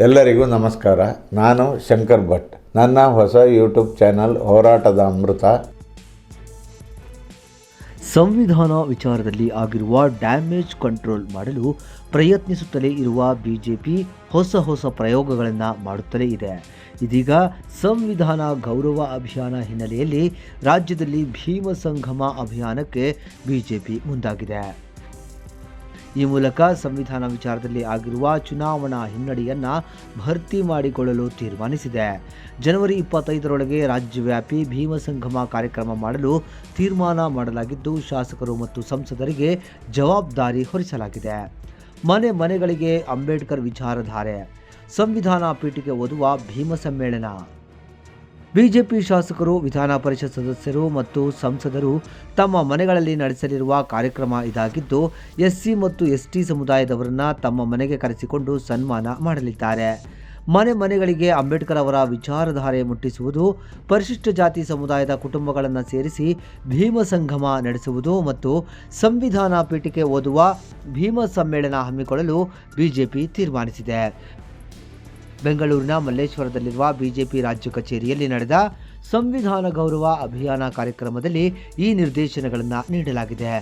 ಎಲ್ಲರಿಗೂ ನಮಸ್ಕಾರ. ನಾನು ಶಂಕರ್ ಭಟ್. ನನ್ನ ಹೊಸ ಯೂಟ್ಯೂಬ್ ಚಾನಲ್ ಹೋರಾಟದ ಅಮೃತ. ಸಂವಿಧಾನ ವಿಚಾರದಲ್ಲಿ ಆಗಿರುವ ಡ್ಯಾಮೇಜ್ ಕಂಟ್ರೋಲ್ ಮಾಡಲು ಪ್ರಯತ್ನಿಸುತ್ತಲೇ ಇರುವ ಬಿಜೆಪಿ ಹೊಸ ಹೊಸ ಪ್ರಯೋಗಗಳನ್ನು ಮಾಡುತ್ತಲೇ ಇದೆ. ಇದೀಗ ಸಂವಿಧಾನ ಗೌರವ ಅಭಿಯಾನ ಹಿನ್ನೆಲೆಯಲ್ಲಿ ರಾಜ್ಯದಲ್ಲಿ ಭೀಮ ಸಂಗಮ ಅಭಿಯಾನಕ್ಕೆ ಬಿಜೆಪಿ ಮುಂದಾಗಿದೆ. ಈ ಮೂಲಕ ಸಂವಿಧಾನ ವಿಚಾರದಲ್ಲಿ ಆಗಿರುವ ಚುನಾವಣಾ ಹಿನ್ನಡೆಯನ್ನು ಭರ್ತಿ ಮಾಡಿಕೊಳ್ಳಲು ತೀರ್ಮಾನಿಸಿದೆ. ಜನವರಿ ಇಪ್ಪತ್ತೈದರೊಳಗೆ ರಾಜ್ಯವ್ಯಾಪಿ ಭೀಮ ಸಂಗಮ ಕಾರ್ಯಕ್ರಮ ಮಾಡಲು ತೀರ್ಮಾನ ಮಾಡಲಾಗಿದ್ದು, ಶಾಸಕರು ಮತ್ತು ಸಂಸದರಿಗೆ ಜವಾಬ್ದಾರಿ ಹೊರಿಸಲಾಗಿದೆ. ಮನೆ ಮನೆಗಳಿಗೆ ಅಂಬೇಡ್ಕರ್ ವಿಚಾರಧಾರೆ. ಸಂವಿಧಾನ ಪೀಠಕ್ಕೆ ಓದುವ ಭೀಮ ಸಮ್ಮೇಳನ. ಬಿಜೆಪಿ ಶಾಸಕರು, ವಿಧಾನ ಪರಿಷತ್ ಸದಸ್ಯರು ಮತ್ತು ಸಂಸದರು ತಮ್ಮ ಮನೆಗಳಲ್ಲಿ ನಡೆಸಲಿರುವ ಕಾರ್ಯಕ್ರಮ ಇದಾಗಿದ್ದು, ಎಸ್ಸಿ ಮತ್ತು ಎಸ್ಟಿ ಸಮುದಾಯದವರನ್ನ ತಮ್ಮ ಮನೆಗೆ ಕರೆಸಿಕೊಂಡು ಸನ್ಮಾನ ಮಾಡಲಿದ್ದಾರೆ. ಮನೆ ಮನೆಗಳಿಗೆ ಅಂಬೇಡ್ಕರ್ ಅವರ ವಿಚಾರಧಾರೆ ಮುಟ್ಟಿಸುವುದು, ಪರಿಶಿಷ್ಟ ಜಾತಿ ಸಮುದಾಯದ ಕುಟುಂಬಗಳನ್ನು ಸೇರಿಸಿ ಭೀಮ ಸಂಗಮ ನಡೆಸುವುದು ಮತ್ತು ಸಂವಿಧಾನ ಪೀಠಿಕೆ ಓದುವ ಭೀಮ ಸಮ್ಮೇಳನ ಹಮ್ಮಿಕೊಳ್ಳಲು ಬಿಜೆಪಿ ತೀರ್ಮಾನಿಸಿದೆ. ಬೆಂಗಳೂರಿನ ಮಲ್ಲೇಶ್ವರದಲ್ಲಿರುವ ಬಿಜೆಪಿ ರಾಜ್ಯ ಕಚೇರಿಯಲ್ಲಿ ನಡೆದ ಸಂವಿಧಾನ ಗೌರವ ಅಭಿಯಾನ ಕಾರ್ಯಕ್ರಮದಲ್ಲಿ ಈ ನಿರ್ದೇಶನಗಳನ್ನು ನೀಡಲಾಗಿದೆ.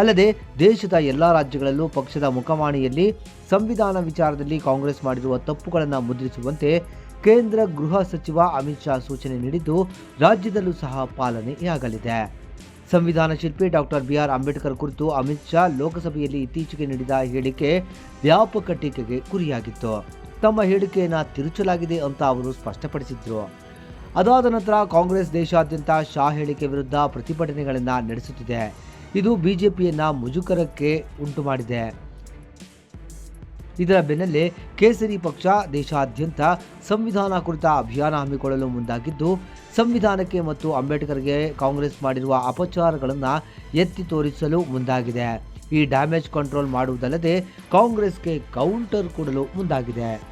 ಅಲ್ಲದೆ ದೇಶದ ಎಲ್ಲ ರಾಜ್ಯಗಳಲ್ಲೂ ಪಕ್ಷದ ಮುಖವಾಣಿಯಲ್ಲಿ ಸಂವಿಧಾನ ವಿಚಾರದಲ್ಲಿ ಕಾಂಗ್ರೆಸ್ ಮಾಡಿರುವ ತಪ್ಪುಗಳನ್ನು ಮುದ್ರಿಸುವಂತೆ ಕೇಂದ್ರ ಗೃಹ ಸಚಿವ ಅಮಿತ್ ಶಾ ಸೂಚನೆ ನೀಡಿದ್ದು ರಾಜ್ಯದಲ್ಲೂ ಸಹ ಪಾಲನೆಯಾಗಲಿದೆ. ಸಂವಿಧಾನ ಶಿಲ್ಪಿ ಡಾಕ್ಟರ್ ಬಿಆರ್ ಅಂಬೇಡ್ಕರ್ ಕುರಿತು ಅಮಿತ್ ಶಾ ಲೋಕಸಭೆಯಲ್ಲಿ ಇತ್ತೀಚೆಗೆ ನೀಡಿದ ಹೇಳಿಕೆ ವ್ಯಾಪಕ ಟೀಕೆಗೆ ಗುರಿಯಾಗಿತ್ತು. ತಮ್ಮ ಹೇಳಿಕೆಯನ್ನು ತಿರುಚಲಾಗಿದೆ ಅಂತ ಅವರು ಸ್ಪಷ್ಟಪಡಿಸಿದ್ರು. ಅದಾದ ನಂತರ ಕಾಂಗ್ರೆಸ್ ದೇಶಾದ್ಯಂತ ಶಾ ಹೇಳಿಕೆ ವಿರುದ್ಧ ಪ್ರತಿಭಟನೆಗಳನ್ನು ನಡೆಸುತ್ತಿದೆ. ಇದು ಬಿಜೆಪಿಯನ್ನು ಮುಜುಗರಕ್ಕೆ ಉಂಟು ಮಾಡಿದೆ ಇದರ ಬೆನ್ನಲ್ಲೇ ಕೇಸರಿ ಪಕ್ಷ ದೇಶಾದ್ಯಂತ ಸಂವಿಧಾನ ಕುರಿತ ಅಭಿಯಾನ ಹಮ್ಮಿಕೊಳ್ಳಲು ಮುಂದಾಗಿದ್ದು, ಸಂವಿಧಾನಕ್ಕೆ ಮತ್ತು ಅಂಬೇಡ್ಕರ್ಗೆ ಕಾಂಗ್ರೆಸ್ ಮಾಡಿರುವ ಅಪಚಾರಗಳನ್ನು ಎತ್ತಿ ತೋರಿಸಲು ಮುಂದಾಗಿದೆ. ಈ ಡ್ಯಾಮೇಜ್ ಕಂಟ್ರೋಲ್ ಮಾಡುವುದಲ್ಲದೆ ಕಾಂಗ್ರೆಸ್ಗೆ ಕೌಂಟರ್ ಕೊಡಲು ಮುಂದಾಗಿದೆ.